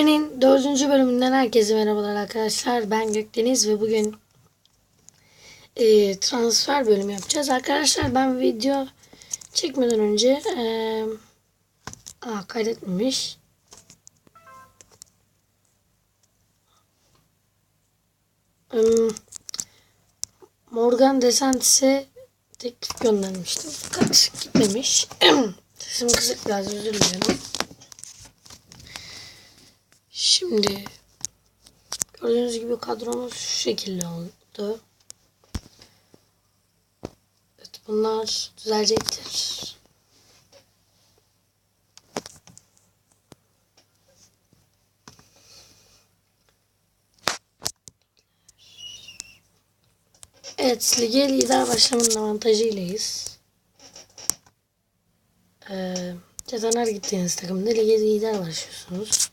Çekmenin dördüncü bölümünden herkese merhabalar arkadaşlar. Ben Gökdeniz ve bugün e, transfer bölümü yapacağız. Arkadaşlar ben video çekmeden önce e, aa, kaydetmemiş. Im, Morgan Desantis'e teklif göndermiştim. Fakat gitmemiş. Sesim kısık biraz özür dilerim. Şimdi gördüğünüz gibi kadromuz şu şekilde oldu. Evet, bunlar düzelecektir. Evet, lige lider başlamanın avantajıylayız. Ee, her gittiğiniz takımda lige lider başlıyorsunuz.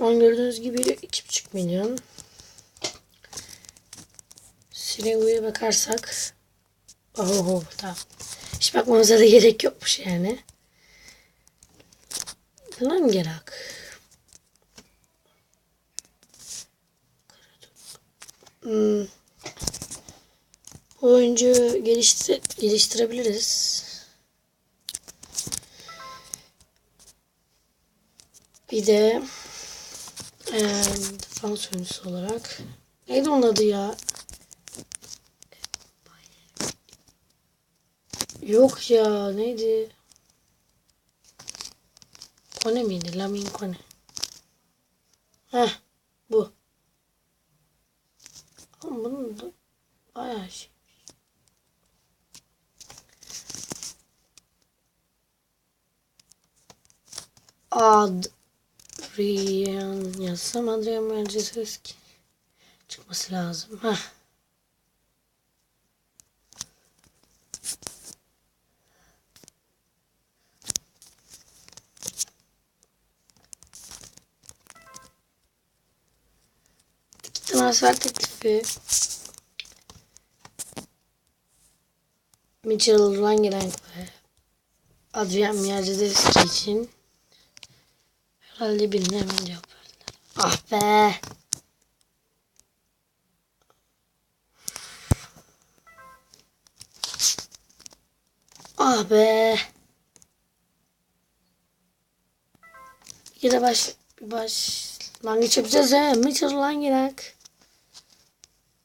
Şu an gördüğünüz gibi 2,5 milyon. Sinegu'ya bakarsak Oho tamam. Hiç bakmamıza da gerek yokmuş yani. Buna mı gerek? Hmm. Bu oyuncu geliştir geliştirebiliriz. Bir de ee, defans oyuncusu olarak. Neydi onun adı ya? Yok ya neydi? Kone miydi? Lamin Kone. Heh bu. Ama bunun da bayağı şey. Adrian yazsam Adrian Mercedes çıkması lazım. Heh. Transfer teklifi. Mitchell Langerank ve Adrian Mercedes için herhalde birine hemen cevap verdiler. Ah be. Ah be. Yine baş başlangıç yapacağız he. Mitchell Langerank.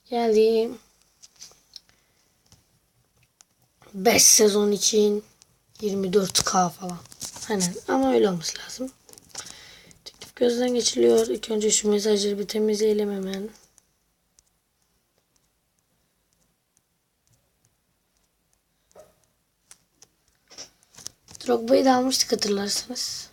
Geldim. 5 sezon için 24k falan. Aynen ama öyle olması lazım. Gözden geçiriliyor. İlk önce şu mesajları bir temizleyelim hemen. Drogba'yı da almıştık hatırlarsanız.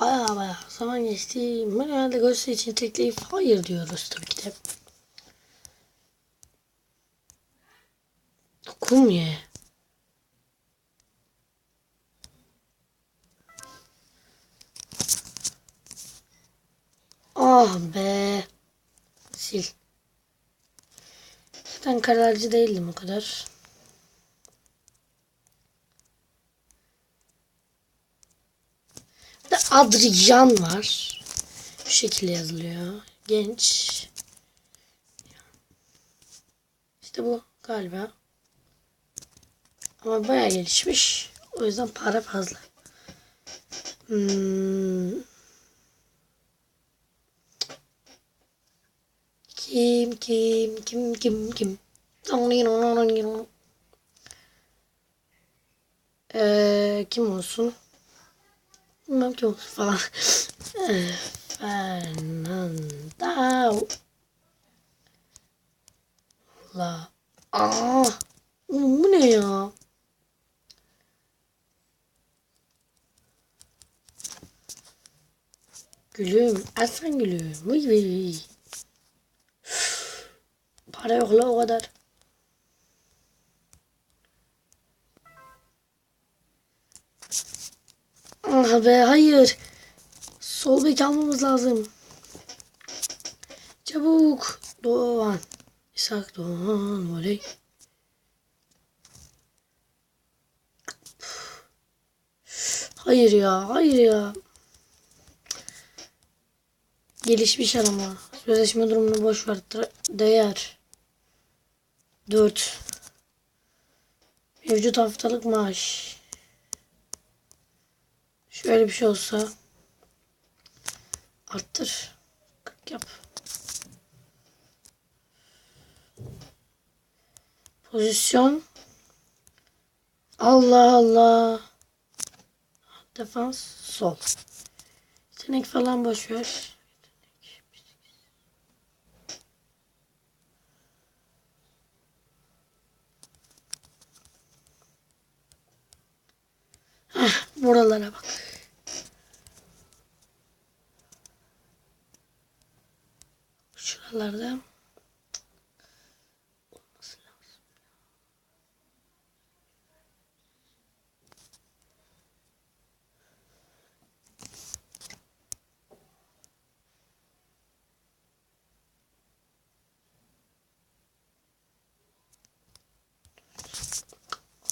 Baya baya zaman geçti. Ben herhalde Ghost için teklif hayır diyoruz tabii ki de. Kum ye. Ah be. Sil. Zaten kararcı değildim o kadar. Bir de Adrian var. Bu şekilde yazılıyor. Genç. İşte bu galiba. Ama bayağı gelişmiş. O yüzden para fazla. Hmm. Kim kim kim kim kim? Ee, kim olsun? Bilmem kim olsun falan. Fernando. La. Aa. Oğlum bu ne ya? Gülüm. Aslan gülüm. Vıy vıy vıy. Para yok la o kadar. Ah be hayır. Sol bek almamız lazım. Çabuk. Doğan. İshak Doğan. Voley. Hayır ya. Hayır ya. Gelişmiş arama. Sözleşme durumunu boş ver. Değer. 4. Mevcut haftalık maaş. Şöyle bir şey olsa. Arttır. 40 yap. Pozisyon. Allah Allah. Defans sol. Yetenek falan boş ver. Heh, buralara bak. Şuralarda olması lazım.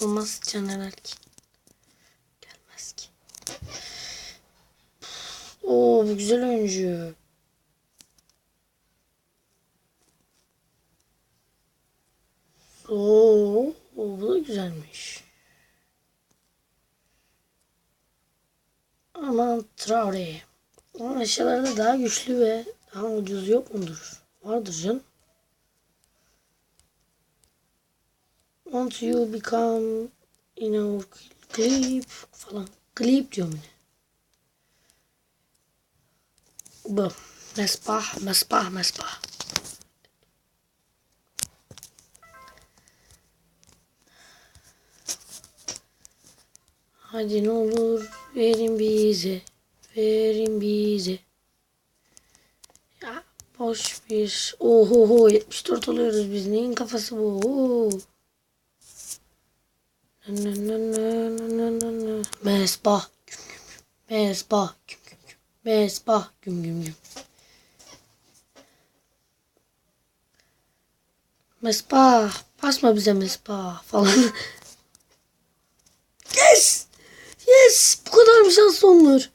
Olmaz Caner Erkin. Gelmez ki. Oo bu güzel oyuncu. Oo, bu da güzelmiş. Aman Traore. Ama aşağılarda daha güçlü ve daha ucuz yok mudur? Vardır canım. Want you become in our clip falan. Clip diyorum yine. Bu. Mesbah, mesbah, mesbah. Hadi ne olur verin bize. Verin bize. Ya boş bir. Oho 74 oluyoruz biz. Neyin kafası bu? Oo. Mesbah. Mesbah. Mesbah. Güm güm güm. Mesbah. Basma bize mesbah falan. yes. Yes. Bu kadar bir şans olur.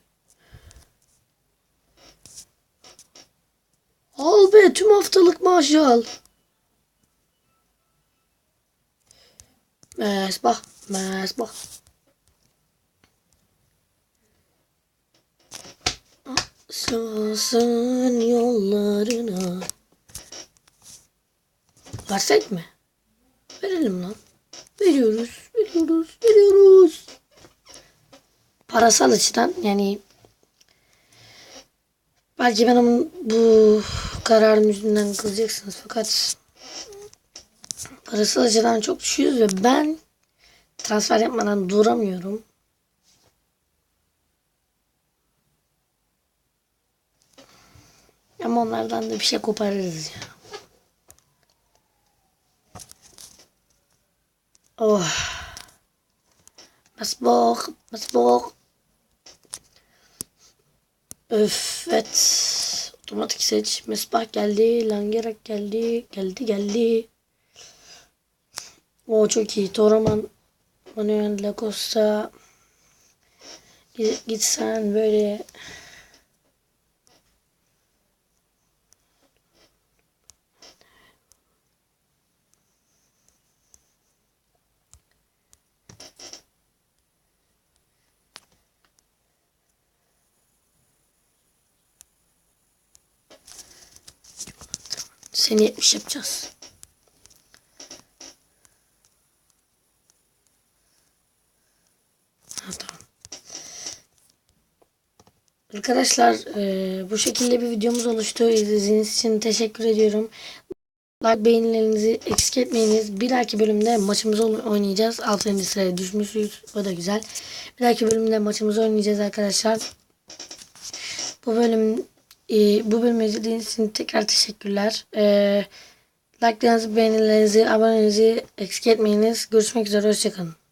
Al be tüm haftalık maaşı al. Mesbah. Mesbah. Sağsın yollarına. Versek mi? Verelim lan. Veriyoruz. Veriyoruz. Veriyoruz. Parasal açıdan yani belki benim bu kararım yüzünden kızacaksınız fakat parasal açıdan çok düşüyoruz ve ben transfer yapmadan duramıyorum. Ama onlardan da bir şey koparırız ya. Oh. Masbok, masbok. Öf, evet. Otomatik seç. Mesbah geldi. Langerak geldi. Geldi, geldi. O çok iyi. Toraman, Manuel Lacosta. Gitsen böyle Seni 70 yapacağız. Ha, tamam. Arkadaşlar e, bu şekilde bir videomuz oluştu. İzlediğiniz için teşekkür ediyorum. Like beğenilerinizi eksik etmeyiniz. Bir dahaki bölümde maçımızı oynayacağız. 6. sıraya düşmüşüz. O da güzel. Bir dahaki bölümde maçımızı oynayacağız arkadaşlar. Bu bölüm e, bu bölümü izlediğiniz için tekrar teşekkürler. E, like'larınızı, beğenilerinizi, abonenizi eksik etmeyiniz. Görüşmek üzere. Hoşçakalın.